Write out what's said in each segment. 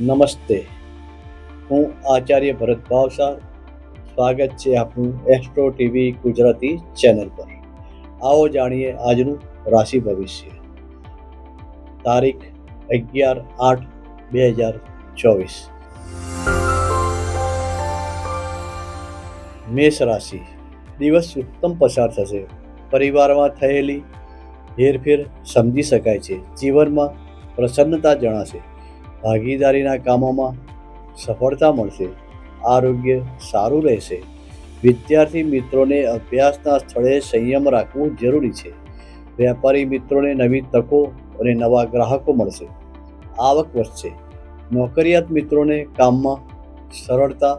નમસ્તે. હું આચાર્ય ભરત ભાવસાર. સ્વાગત છે આપનું એસ્ટ્રો ટીવી ગુજરાતી ચેનલ પર. આવો જાણીએ આજનું રાશિ ભવિષ્ય. તારીખ અગિયાર આઠ બે હજાર ચોવીસ. મેષ રાશિ. દિવસ ઉત્તમ પસાર થશે. પરિવારમાં થયેલી હેરફેર સમજી શકાય છે. જીવનમાં પ્રસન્નતા જણાશે. ભાગીદારીના કામોમાં સફળતા મળશે, આરોગ્ય સારું રહેશે. વિદ્યાર્થી મિત્રોને અભ્યાસના સ્થળે સંયમ રાખવું જરૂરી છે. વેપારી મિત્રોને નવી તકો અને નવા ગ્રાહકો મળશે. આવક વધશે. નોકરિયાત મિત્રોને કામમાં સરળતા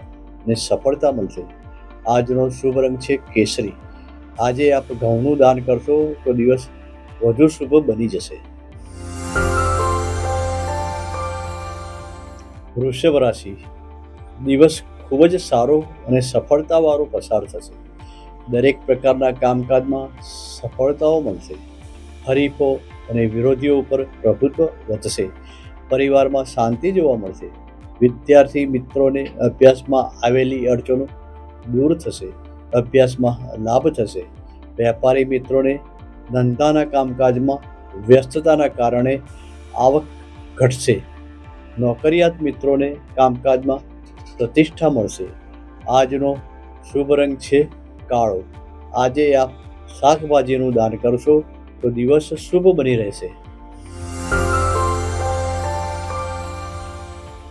અને સફળતા મળશે. આજનો શુભ રંગ છે કેસરી. આજે આપ ઘઉંનું દાન કરશો તો દિવસ વધુ શુભ બની જશે. વૃષભ રાશિ દિવસ ખૂબ જ સારો અને સફળતાવાળો પસાર થશે. દરેક પ્રકારના કામકાજમાં સફળતાઓ મળશે. હરીફો અને વિરોધીઓ ઉપર પ્રભુત્વ વધશે. પરિવારમાં શાંતિ જોવા મળશે. વિદ્યાર્થી મિત્રોને અભ્યાસમાં આવેલી અડચણો દૂર થશે. અભ્યાસમાં લાભ થશે. વેપારી મિત્રોને ધંધાના કામકાજમાં વ્યસ્તતાના કારણે આવક ઘટશે. નોકરિયાત મિત્રોને કામકાજમાં પ્રતિષ્ઠા મળશે. આજનો શુભ રંગ છે કાળો. આજે આપ શાકભાજીનું દાન કરશો તો દિવસ શુભ બની રહેશે.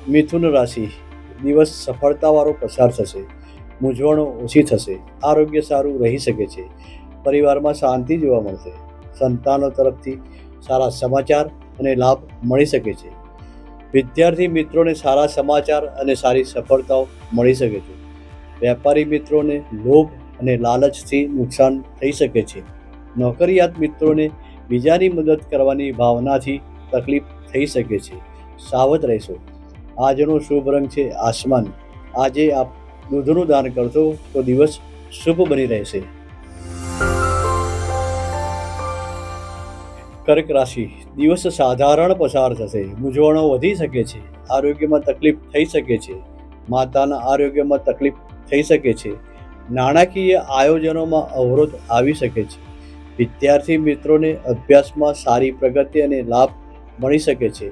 મિથુન રાશિ, દિવસ સફળતાવાળો પસાર થશે. મૂંઝવણો ઓછી થશે. આરોગ્ય સારું રહી શકે છે. પરિવારમાં શાંતિ જોવા મળશે. સંતાનો તરફથી સારા સમાચાર અને લાભ મળી શકે છે. વિદ્યાર્થી મિત્રોને સારા સમાચાર અને સારી સફળતાઓ મળી શકે છે. વેપારી મિત્રોને લોભ અને લાલચથી નુકસાન થઈ શકે છે. નોકરિયાત મિત્રોને બીજાની મદદ કરવાની ભાવનાથી તકલીફ થઈ શકે છે. સાવધ રહેશો. આજનો શુભ રંગ છે આસમાન. આજે આપ દૂધનું દાન કરશો તો દિવસ શુભ બની રહેશે. કર્ક રાશિ દિવસ સાધારણ પસાર થશે. મૂંઝવણો વધી શકે છે. આરોગ્યમાં તકલીફ થઈ શકે છે. માતાના આરોગ્યમાં તકલીફ થઈ શકે છે. નાણાકીય આયોજનોમાં અવરોધ આવી શકે છે. વિદ્યાર્થી મિત્રોને અભ્યાસમાં સારી પ્રગતિ અને લાભ મળી શકે છે.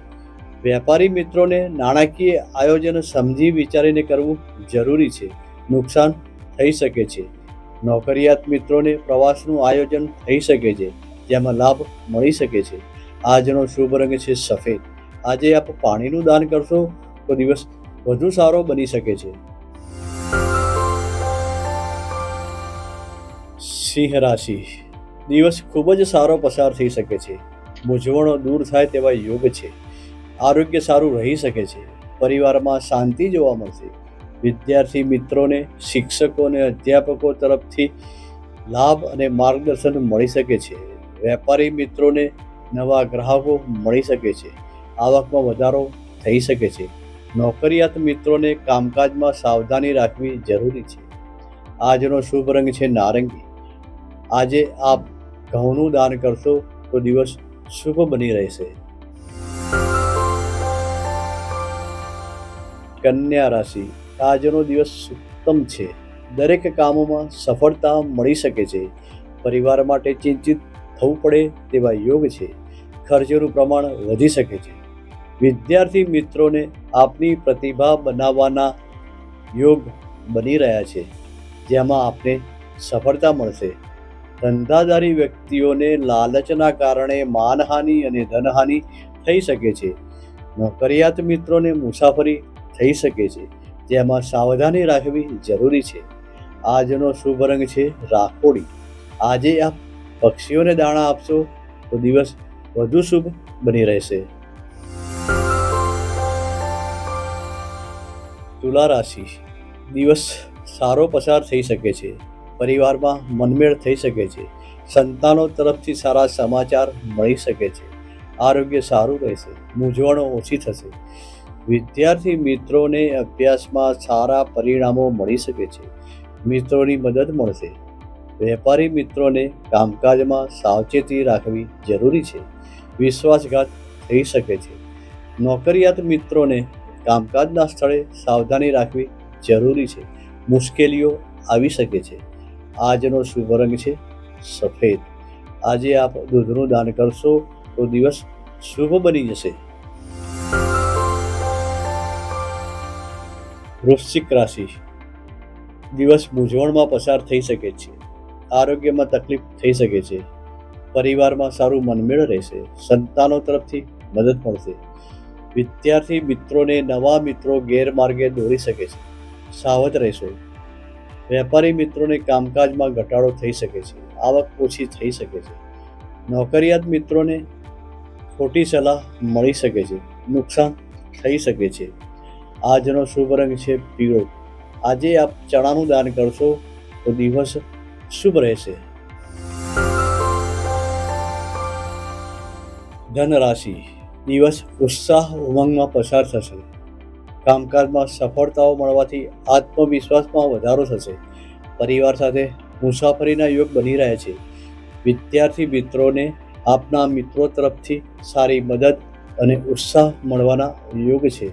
વેપારી મિત્રોને નાણાકીય આયોજન સમજી વિચારીને કરવું જરૂરી છે. નુકસાન થઈ શકે છે. નોકરિયાત મિત્રોને પ્રવાસનું આયોજન થઈ શકે છે. જેમાં લાભ મળી શકે છે. આજનો શુભ રંગ છે સફેદ. આજે આપ પાણીનું દાન કરશો તો દિવસ વધુ સારો બની શકે છે. સિંહ રાશિ. દિવસ ખૂબ જ સારો પસાર થઈ શકે છે. મૂંઝવણો દૂર થાય તેવા યોગ છે. આરોગ્ય સારું રહી શકે છે. પરિવારમાં શાંતિ જોવા મળશે. વિદ્યાર્થી મિત્રોને, શિક્ષકો અને અધ્યાપકો તરફથી લાભ અને માર્ગદર્શન મળી શકે છે. વેપારી મિત્રોને નવા ગ્રાહકો મળી શકે છે. આવકમાં વધારો થઈ શકે છે. નોકરિયાત મિત્રોને કામકાજમાં સાવધાની રાખવી જરૂરી છે. આજનો શુભ રંગ છે નારંગી. આજે આપ ઘઉંનું દાન કરશો તો દિવસ શુભ બની રહેશે. કન્યા રાશિ. આજનો દિવસ ઉત્તમ છે. દરેક કામોમાં સફળતા મળી શકે છે. પરિવાર માટે ચિંતિત થવું પડે તેવા યોગ છે. ખર્ચનું પ્રમાણ વધી શકે છે. વિદ્યાર્થી મિત્રોને આપની પ્રતિભા બનાવવાના યોગ બની રહ્યા છે, જેમાં આપને સફળતા મળશે. ધંધાદારી વ્યક્તિઓને લાલચના કારણે માનહાનિ અને ધનહાનિ થઈ શકે છે. નોકરિયાત મિત્રોને મુસાફરી થઈ શકે છે, જેમાં સાવધાની રાખવી જરૂરી છે. આજનો શુભ રંગ છે રાખોડી. આજે આપ પક્ષીઓને દાણા આપશો, તો દિવસ વધુ શુભ બની રહેશે. તુલા રાશિ. દિવસ સારો પસાર થઈ શકે છે. પરિવારમાં મનમેળ થઈ શકે છે. સંતાનો તરફથી સારા સમાચાર મળી શકે છે. આરોગ્ય સારું રહેશે. મૂંઝવણો ઓછી થશે. વિદ્યાર્થી મિત્રોને અભ્યાસમાં સારા પરિણામો મળી શકે છે. મિત્રોની મદદ મળશે. વેપારી મિત્રોને કામકાજમાં સાવચેતી રાખવી જરૂરી છે. વિશ્વાસઘાત થઈ શકે છે. નોકરિયાત મિત્રોને કામકાજના સ્થળે સાવધાની રાખવી જરૂરી છે. મુશ્કેલીઓ આવી શકે છે. આજનો શુભ રંગ છે સફેદ. આજે આપ દૂધનું દાન કરશો તો દિવસ શુભ બની જશે. વૃશ્ચિક રાશિ. દિવસ મૂંઝવણમાં પસાર થઈ શકે છે. આરોગ્યમાં તકલીફ થઈ શકે છે. પરિવારમાં સારું મનમેળ રહેશે. સંતાનો તરફથી મદદ મળશે. વિદ્યાર્થી મિત્રોને નવા મિત્રો ગેરમાર્ગે દોરી શકે છે. સાવધ રહેશો. વેપારી મિત્રોને કામકાજમાં ઘટાડો થઈ શકે છે. આવક ઓછી થઈ શકે છે. નોકરિયાત મિત્રોને ખોટી સલાહ મળી શકે છે. નુકસાન થઈ શકે છે. આજનો શુભ રંગ છે પીળો. આજે આપ ચણાનું દાન કરશો તો દિવસ શુભ રહેશે. ધન રાશિ દિવસ ઉત્સાહ ઉમંગમાં પસાર થશે. કામકાજમાં સફળતાઓ મળવાથી આત્મવિશ્વાસમાં વધારો થશે. પરિવાર સાથે મુસાફરીના યોગ બની રહ્યા છે. વિદ્યાર્થી મિત્રોને આપના મિત્રો તરફથી સારી મદદ અને ઉત્સાહ મળવાના યોગ છે.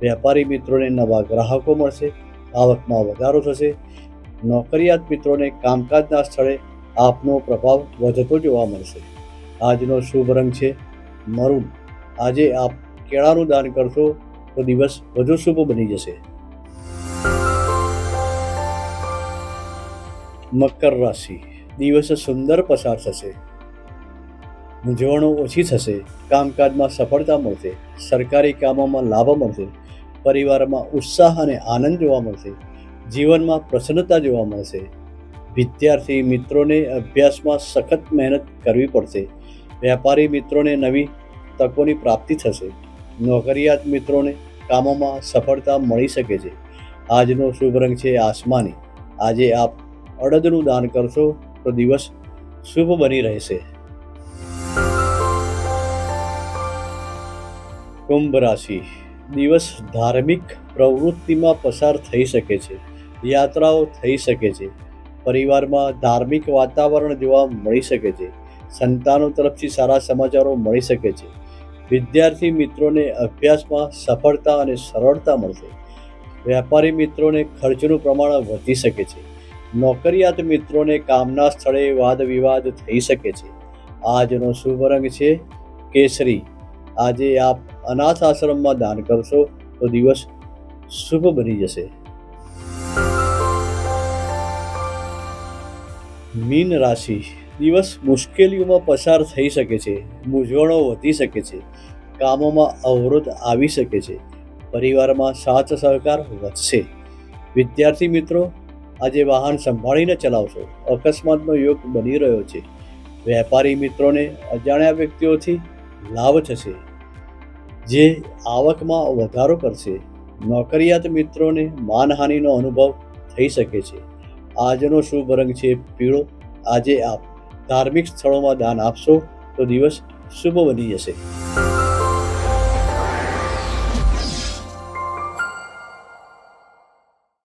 વેપારી મિત્રોને નવા ગ્રાહકો મળશે. આવકમાં વધારો થશે. નોકરિયાત મિત્રોને કામકાજના સ્થળે આપનો પ્રભાવ વધતો જોવા મળશે. આજનો શુભ રંગ છે મરૂન. આજે આપ કેળાનું દાન કરશો તો દિવસ વધુ શુભ બની જશે. મકર રાશિ. દિવસ સુંદર પસાર થશે. મૂંઝવણો ઓછી થશે. કામકાજમાં સફળતા મળશે. સરકારી કામોમાં લાભ મળશે. પરિવારમાં ઉત્સાહ અને આનંદ જોવા મળશે. જીવનમાં પ્રસન્નતા જોવા મળશે. વિદ્યાર્થી મિત્રોને અભ્યાસમાં સખત મહેનત કરવી પડશે. વેપારી મિત્રોને નવી તકોની પ્રાપ્તિ થશે. નોકરિયાત મિત્રોને કામોમાં સફળતા મળી શકે છે. આજનો શુભ રંગ છે આસમાની. આજે આપ અડદનું દાન કરશો તો દિવસ શુભ બની રહેશે. કુંભ રાશિ. દિવસ ધાર્મિક પ્રવૃત્તિમાં પસાર થઈ શકે છે. યાત્રાઓ થઈ શકે છે. પરિવારમાં ધાર્મિક વાતાવરણ જોવા મળી શકે છે. સંતાનો તરફથી સારા સમાચારો મળી શકે છે. વિદ્યાર્થી મિત્રોને અભ્યાસમાં સફળતા અને સરળતા મળશે. વેપારી મિત્રોને ખર્ચનું પ્રમાણ વધી શકે છે. નોકરિયાત મિત્રોને કામના સ્થળે વાદ વિવાદ થઈ શકે છે. આજનો શુભ રંગ છે કેસરી. આજે આપ અનાથ આશ્રમમાં દાન કરશો તો દિવસ શુભ બની જશે. મીન રાશિ દિવસ મુશ્કેલીઓમાં પસાર થઈ શકે છે, મૂંઝવણો વધી શકે છે, કામોમાં અવરોધ આવી શકે છે, પરિવારમાં સાથ સહકાર વધશે. વિદ્યાર્થી મિત્રો, આજે વાહન સંભાળીને ચલાવશો. અકસ્માતનો યોગ બની રહ્યો છે. વેપારી મિત્રોને અજાણ્યા વ્યક્તિઓથી લાભ થશે. જે આવકમાં વધારો કરશે. નોકરિયાત મિત્રોને માનહાનિનો અનુભવ થઈ શકે છે. આજનો શુભ રંગ છે પીળો. આજે આપ ધાર્મિક સ્થળોમાં દાન આપશો તો દિવસ શુભ બની જશે.